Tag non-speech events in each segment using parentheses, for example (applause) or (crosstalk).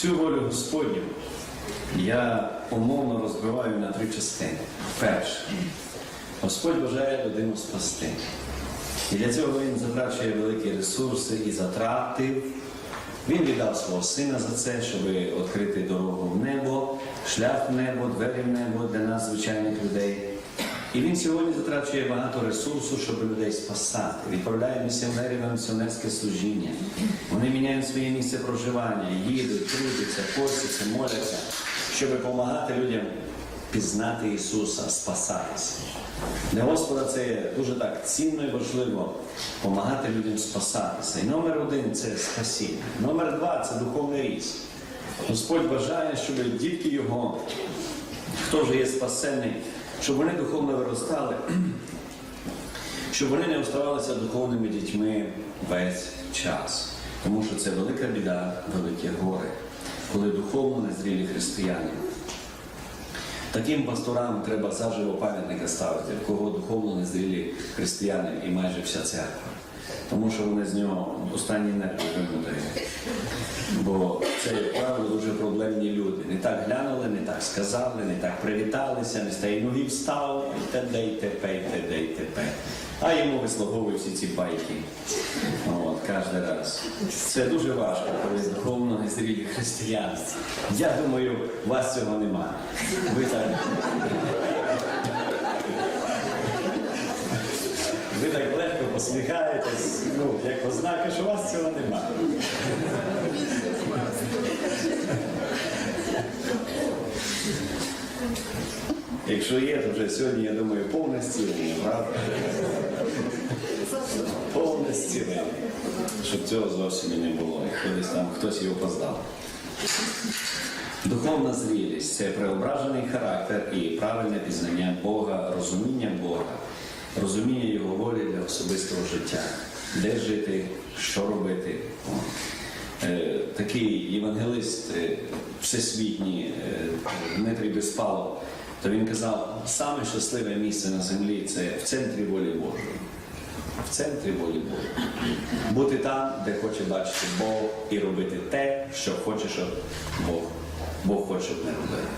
Всю волю Господню я умовно розбиваю на три частини. Перше, Господь бажає людину спасти. І для цього він затрачує великі ресурси і затратив. Він віддав свого сина за це, щоб відкрити дорогу в небо, шлях в небо, двері в небо для нас, звичайних людей. І він сьогодні затрачує багато ресурсу, щоб людей спасати. Відправляє місіонерів на місіонерське служіння. Вони міняють своє місце проживання, їдуть, трудяться, постяться, моляться, щоб допомагати людям пізнати Ісуса, спасатися. Для Господа це дуже так цінно і важливо допомагати людям спасатися. І номер один це спасіння. Номер два це духовний ріст. Господь бажає, щоб дітки Його, хто вже є спасений, щоб вони духовно виростали, (clears throat) щоб вони не оставалися духовними дітьми весь час. Тому що це велика біда, велике горе, коли духовно незрілі християни. Таким пасторам треба заживо пам'ятника ставити, в кого духовно незрілі християни і майже вся церква. Тому що вони з нього останні нерви вимудають. Бо це, як правило, дуже проблемні люди. Не так глянули, не так сказали, не так привіталися, не тієї ноги встав, і те й тепе, і те й тепе. А йому вислуговує всі ці байки. От, кожен раз. Це дуже важко, коли духовно незрілі християни. Я думаю, у вас цього немає. Ви так. Ви так посміхаєтесь, ну, як ознака, що у вас цього немає. Якщо є, то вже сьогодні, я думаю, повне зцілення, правда? Повне зцілення. Щоб цього зовсім не було. Десь там хтось його поздав. Духовна зрілість це преображений характер і правильне пізнання Бога, розуміння Бога, розуміння Його волі для особистого життя, де жити, що робити. Е, Такий євангелист е, всесвітній е, Дмитрій Безпалов, то він казав, саме щасливе місце на землі це в центрі волі Божої. В центрі волі Божої. Бути там, де хоче бачити Бог, і робити те, що хоче, щоб Бог, Бог хоче, щоб не робили.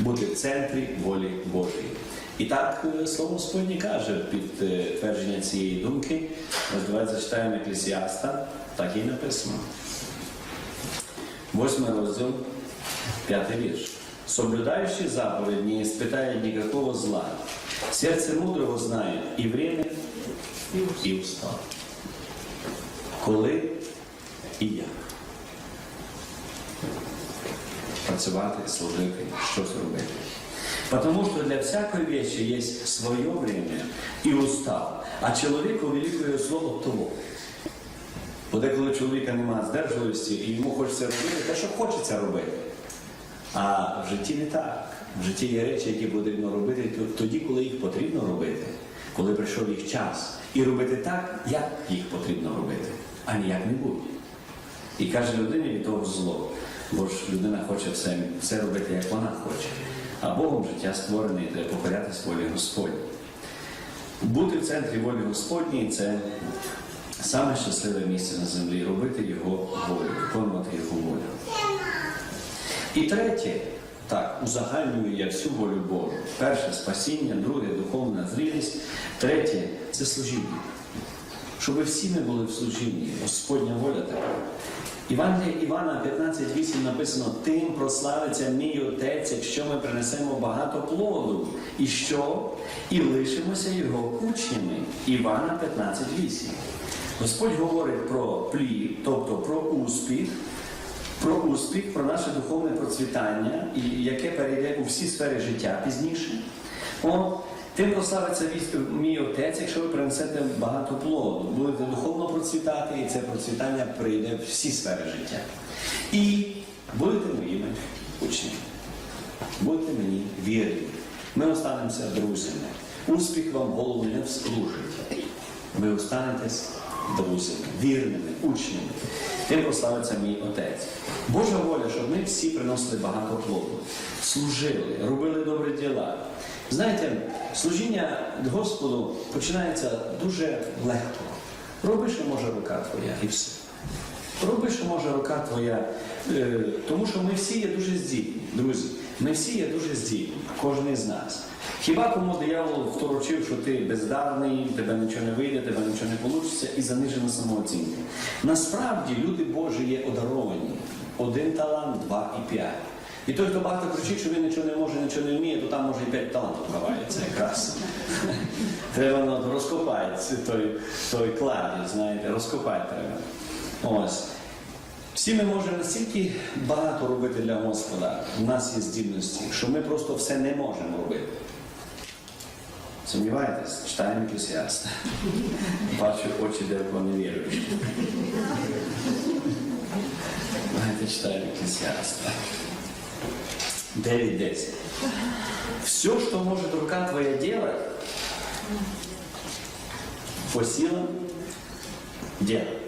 Бути в центрі волі Божої. І так е, слово Господнє каже підтвердження цієї думки. Ось давайте зачитаємо Еклесіаста, так і написано. Восьмий розділ, пятый вірш. Соблюдающий заповедь не испытает никакого зла. Сердце мудрого знает и время, і устав. Коли і як. Працювати, служити, щось робити. Потому что для всякой вещи есть свое время и устав, а человеку великое слово того. Бо деколи чоловіка немає здержливості і йому хочеться робити те, що хочеться робити. А в житті не так. В житті є речі, які потрібно робити тоді, коли їх потрібно робити, коли прийшов їх час. І робити так, як їх потрібно робити, а не як-небудь. І каже людині від того зло. Бо ж людина хоче все, все робити, як вона хоче. А Богом життя створене треба покорятись волі Господні. Бути в центрі волі Господній це саме щасливе місце на землі, робити його волю, виконувати його волю. І третє, так, узагальнюю я всю волю Божу. Перше спасіння, друге духовна зрілість, третє це служіння. Щоб всі ми були в служінні, Господня воля така. Івангелія Івана 15.8 написано: Тим прославиться мій Отець, якщо ми принесемо багато плоду. І що? І лишимося його учнями. Івана 15.8. Господь говорить про плід, тобто про успіх, про успіх, про наше духовне процвітання, яке перейде у всі сфери життя пізніше. О, тим прославиться вісь- мій отець, якщо ви принесете багато плоду. Будете духовно процвітати, і це процвітання прийде в всі сфери життя. І будете моїми учнями. Будьте мені вірні. Ми останемося друзями. Успіх вам голову не вскружить. Ви останетесь друзями, вірними, учнями. Тим прославиться мій Отець. Божа воля, щоб ми всі приносили багато плоду, служили, робили добрі діла. Знаєте, служіння Господу починається дуже легко. Роби, що може рука твоя, і все. Роби, що може рука твоя Е, Тому що ми всі є дуже здібні, друзі. Ми всі є дуже здібні, кожен із нас. Хіба кому диявол второчив, що ти бездарний, тебе нічого не вийде, тебе нічого не вийде, і занижена самооцінка. Насправді люди Божі є одаровані. Один талант, два і п'ять. І той, хто багато кричить, що він нічого не може, нічого не вміє, то там може і п'ять талантів ховається якраз. (laughs) Треба ну, розкопати той, той кладі, знаєте, розкопати треба. Ось. Всі ми можемо настільки багато робити для Господа. У нас є здібності, що ми просто все не можемо робити. Сумніваєтесь? Читаємо Еклесіаста. Бачу очі деякого невіруючого. Давайте читаємо Еклесіаста. 9.10. Все, что может рука твоя делать, по силам делай.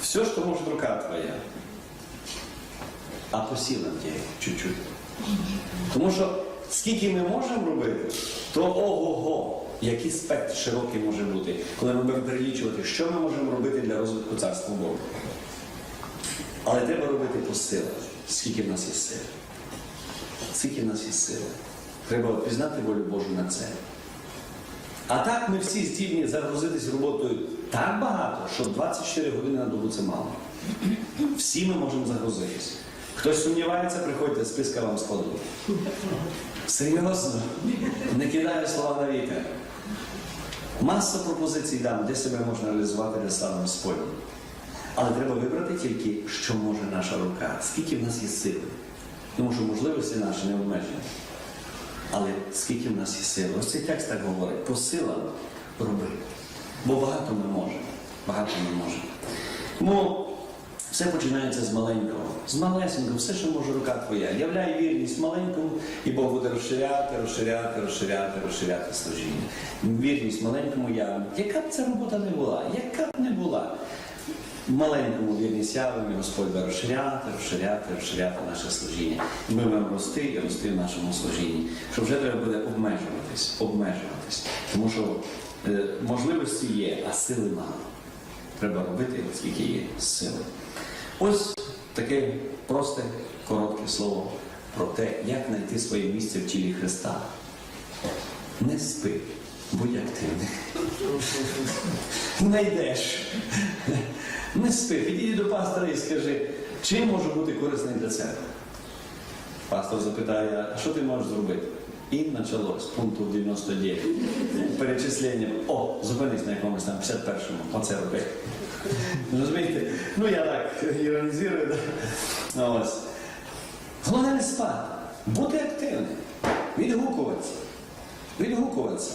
Все, что может рука твоя, а по силам делай чуть-чуть. Тому що скільки ми можемо робити, то ого-го, який спектр широкий може бути, коли ми будемо перелічувати, що ми можемо робити для розвитку царства Бога. Але треба робити по силах, скільки в нас є сил. Скільки в нас є сили. Треба пізнати волю Божу на це. А так ми всі здібні загрузитись роботою так багато, що 24 години на добу це мало. Всі ми можемо загрузитись. Хтось сумнівається, приходьте, списка вам складу. Серйозно, не кидаю слова на вітер. Маса пропозицій дам, де себе можна реалізувати для слави Господні. Але треба вибрати тільки, що може наша рука, скільки в нас є сили. Тому що можливості наші не обмежені. Але скільки в нас є сили? Ось цей текст так говорить, по силам роби. Бо багато ми можемо. Багато ми можемо. Тому все починається з маленького. З малесенького, все, що може рука твоя. Являй вірність маленькому, і Бог буде розширяти, розширяти, розширяти, розширяти служіння. Вірність маленькому явленню. Яка б ця робота не була, яка б не. Маленькому вірність явленню Господь буде розширяти, розширяти, розширяти наше служіння. Ми будемо рости і рости в нашому служінні. Що вже треба буде обмежуватись, обмежуватись. Тому що е, можливості є, а сили мало. Треба робити, скільки є сили. Ось таке просте, коротке слово про те, як знайти своє місце в тілі Христа. Не спи, будь активний. (laughs) Найдеш. Не спи. Підійди до пастора і скажи, чим можу бути корисним для церкви? Пастор запитає, а що ти можеш зробити? І почалось, пункту 99. Перечислення. О, зупинись на якомусь там 51-му. Оце роби. Розумієте? Ну я так іронізую. Да? Ось. Головне не спати. Бути активним. Відгукуватися. Відгукуватися.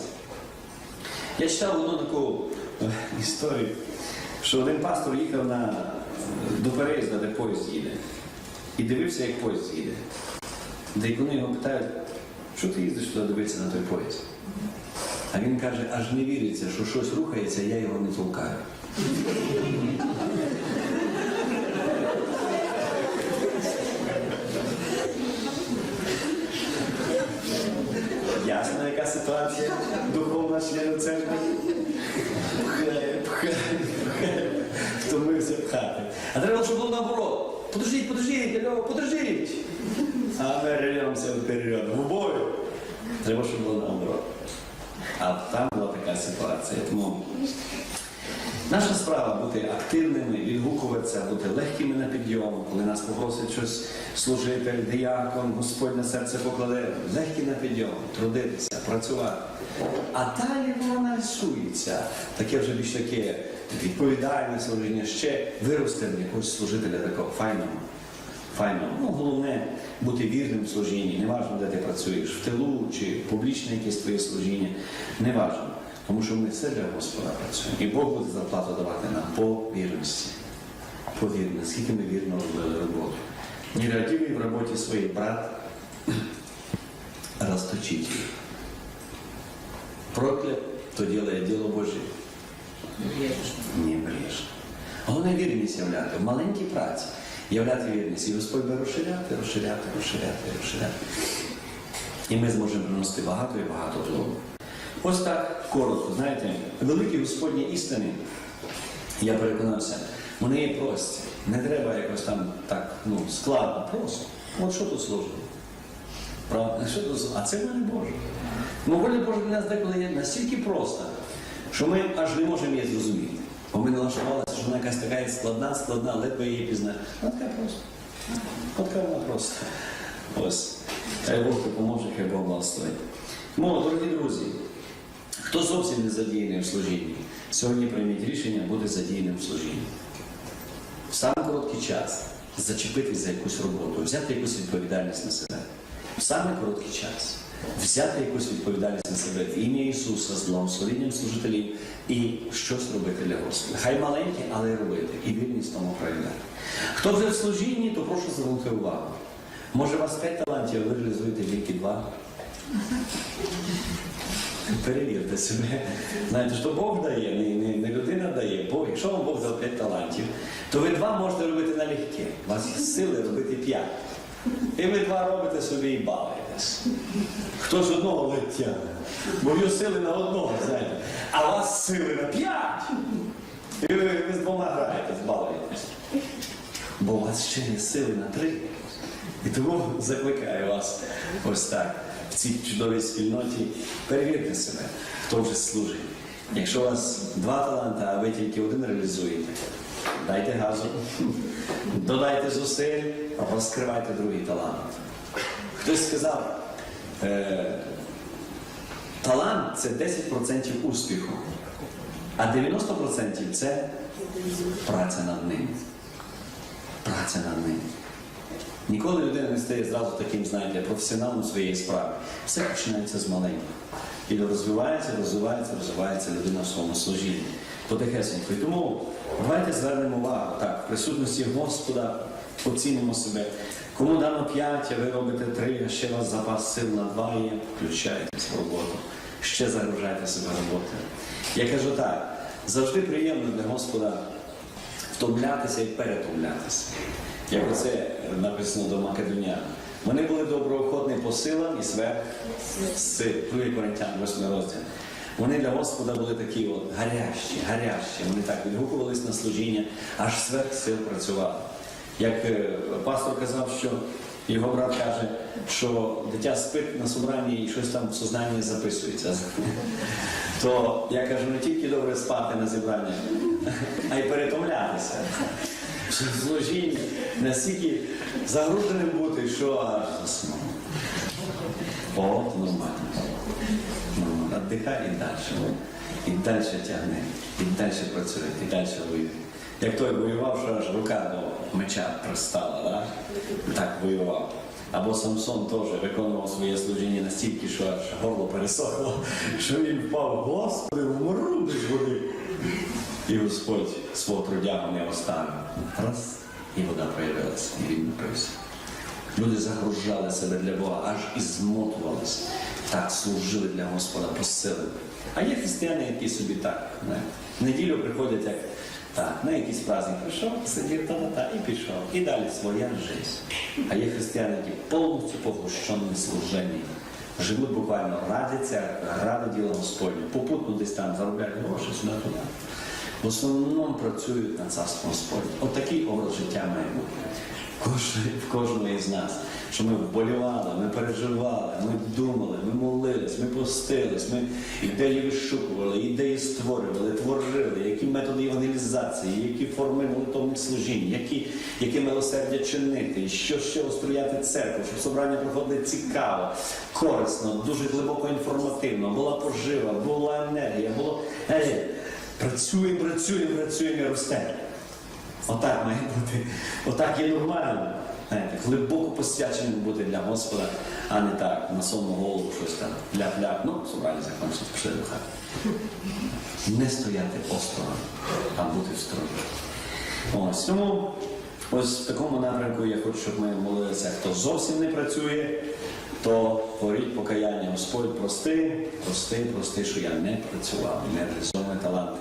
Я читав одну таку е, історію, що один пастор їхав на, до переїзда, де поїзд їде. І дивився, як поїзд їде. Де коли його питають, що ти їздиш туди дивитися на той поїзд? А він каже, аж не віриться, що щось рухається, я його не толкаю. Ясно, яка ситуація духовна члена церкви? Пхає, пхає. Пхати. А треба, щоб було наоборот. Подождіть, подождіть, алло, подождіть. А ми рвемося вперед, в бою. Треба, щоб було наоборот. А там була така ситуація. Тому наша справа бути активними, відгукуватися, бути легкими на підйом, коли нас попросить щось служитель, диякон, Господь на серце покладе, легкі на підйом, трудитися, працювати. А далі воно рисується. Таке вже більш таке відповідальне служіння, ще виросте в якогось служителя такого файного. Файно. Ну, головне бути вірним в служінні. Неважно, де ти працюєш, в тилу чи публічне якесь твоє служіння. Неважно. Тому що ми все для Господа працюємо. І Бог буде зарплату давати нам по вірності. По вірності, скільки ми вірно робили роботу. Не Нерадивий в роботі своїй брат расточитель. Проклят, то делает дело Божье. Не бреш. Головне вірність являти в маленькій праці. Являти вірність. І Господь буде розширяти, розширяти, розширяти, розширяти. І ми зможемо приносити багато і багато плоду. Ось так коротко, знаєте, великі Господні істини, я переконався, вони є прості. Не треба якось там так ну, складно, просто. От що тут сложно? Правда? Що тут? А це воля Божа. Ну, воля Божа для нас деколи є настільки проста, що ми аж не можемо її зрозуміти. Бо ми налаштувалися, що вона якась така складна, складна, ледве її пізнати. Вона така проста. От така вона проста. Ось. Хай Бог допоможе, хай Бог благословить. Тому, дорогі друзі, хто зовсім не задіяний в служінні, сьогодні прийміть рішення бути задіяним в служінні. В самий короткий час зачепитись за якусь роботу, взяти якусь відповідальність на себе. В самий короткий час взяти якусь відповідальність на себе в ім'я Ісуса з благословенням служителів і щось робити для Господа. Хай маленьке, але робити. І вірність тому проявляти. Хто вже в служінні, то прошу звернути увагу. Може, у вас п'ять талантів, а ви реалізуєте тільки два. Перевірте себе. Знаєте, що Бог дає, не, не, не людина дає. Бог, якщо вам Бог дав п'ять талантів, то ви два можете робити налегке. У вас є сили робити п'ять. І ви два робите собі і балуєтесь. Хтось одного летя. Бо є сили на одного, знаєте. А вас сили на п'ять. І ви, ви з двома граєте, збалуєтесь. Бо у вас ще є сили на три. І тому закликаю вас ось так, в цій чудовій спільноті, перевірте себе, хто вже служить. Якщо у вас два таланти, а ви тільки один реалізуєте, дайте газу, (laughs) додайте зусиль, розкривайте другий талант. Хтось сказав, е, талант це 10% успіху, а 90% це праця над ним. Праця над ним. Ніколи людина не стає зразу таким, знаєте, професіоналом своєї справи. Все починається з маленького. І розвивається, розвивається, розвивається людина в своєму служінні. Потихесенько. І тому давайте звернемо увагу так, в присутності Господа оцінимо себе. Кому дано п'ять, а ви робите три, а ще у вас запас сил на два є, включайтесь в роботу. Ще загружайте себе роботою. Я кажу так, завжди приємно для Господа втомлятися і перетомлятися. Як оце написано до Македонян. Вони були доброохотні по силам і сверх сил. 2 Коринтян, 8 розділ. Вони для Господа були такі от гарячі, гарячі. Вони так відгукувались на служіння, аж сверх сил працювали. Як е, пастор казав, що його брат каже, що дитя спить на собранні і щось там в сознанні записується. (laughs) То я кажу, не тільки добре спати на зібранні, а й перетомлятися. В настільки загруженим бути, що аж. О, нормально. Віддихай і далі. І далі тягне, і далі працює, і далі воює. Як той воював, що аж рука до меча пристала, да? так воював. Або Самсон теж виконував своє служіння настільки, що аж горло пересохло, що він впав, Господи, вмру без води. І Господь свого трудягу не оставив. Раз, і вода проявилася, і він напився. Люди загружали себе для Бога, аж і змотувалися. Так служили для Господа посили. А є християни, які собі так, знаєте, в неділю приходять як так, на якийсь праздник прийшов, сидів та-та-та і пішов. І далі своя життя. А є християни, які повністю поглощені служені. Живуть буквально церкви, ради діла Господню, попутно десь там заробляють гроші сюди-туди. В основному працюють на царство Господнє. От образ життя має бути. В кожного із нас. Що ми вболівали, ми переживали, ми думали, ми молились, ми постились, ми ідеї вишукували, ідеї створювали, творили, які методи евангелізації, які форми молитовних служінь, які, які милосердя чинити, що ще устрояти церкву, щоб собрання проходили цікаво, корисно, дуже глибоко інформативно, була пожива, була енергія, було. Ей, працюємо, працюємо, працюємо і ростемо. Отак має бути. Отак є нормально. Глибоко посвяченим бути для Господа, а не так, на сонну голову щось там ляп-ляп. Ну, собрання закінчиться, пішли до хати. Не стояти осторонь, а бути в стороні. Ось тому ось в такому напрямку я хочу, щоб ми молилися. Хто зовсім не працює, то творіть покаяння. Господь прости, прости, прости, що я не працював, не реалізовую таланти.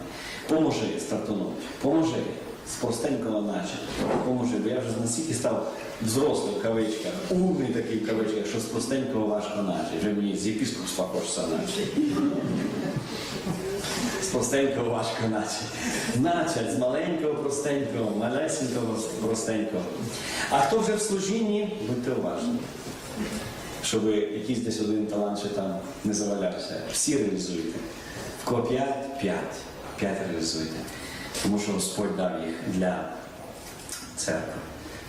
Поможи стартанути, поможи з простенького начина. Поможи, бо я вже настільки став взрослий в кавичках, умний такий в кавичках, що з простенького важко наче. Вже мені з єпіскопства хочеться наче. З простенького важко наче. Начать з маленького простенького, малесенького простенького. А хто вже в служінні, будьте уважні. Щоб якийсь десь один талант ще там не завалявся. Всі реалізуйте. В кого п'ять, п'ять. П'ять реалізуйте. Тому що Господь дав їх для церкви.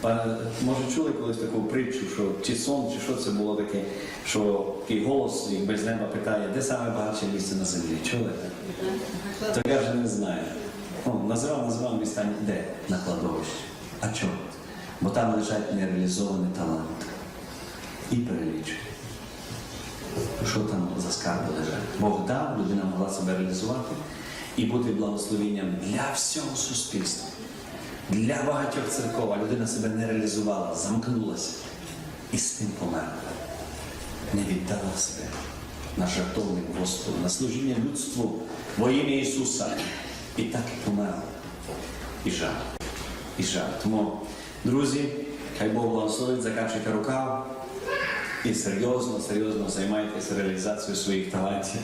Пане, Може, чули колись таку притчу, що чи сон, чи що це було таке, що такий голос як без неба питає, де саме багатше місце на землі? Чули? То каже, не знаю. Ну, назвав, назвав міста де? На кладовищі. А чому? Бо там лежать нереалізовані таланти. І перелічує. Що там за скарби лежать? Бог дав, людина могла себе реалізувати і бути благословенням для всього суспільства, для багатьох церков, людина себе не реалізувала, замкнулася і з тим померла. Не віддала себе на жертовник Господу, на служіння людству во ім'я Ісуса. І так і померла. І жаль. І жаль. Тому, друзі, хай Бог благословить, закачуйте рукав. І серйозно, серйозно займайтеся реалізацією своїх талантів.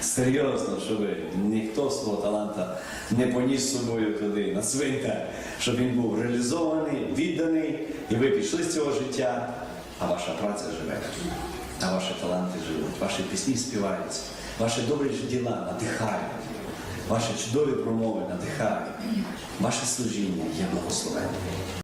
Серйозно, щоб ніхто свого таланта не поніс собою туди, на цвинтар, щоб він був реалізований, відданий, і ви пішли з цього життя, а ваша праця живе, а ваші таланти живуть, ваші пісні співаються, ваші добрі діла надихають, ваші чудові промови надихають, ваше служіння є благословенням.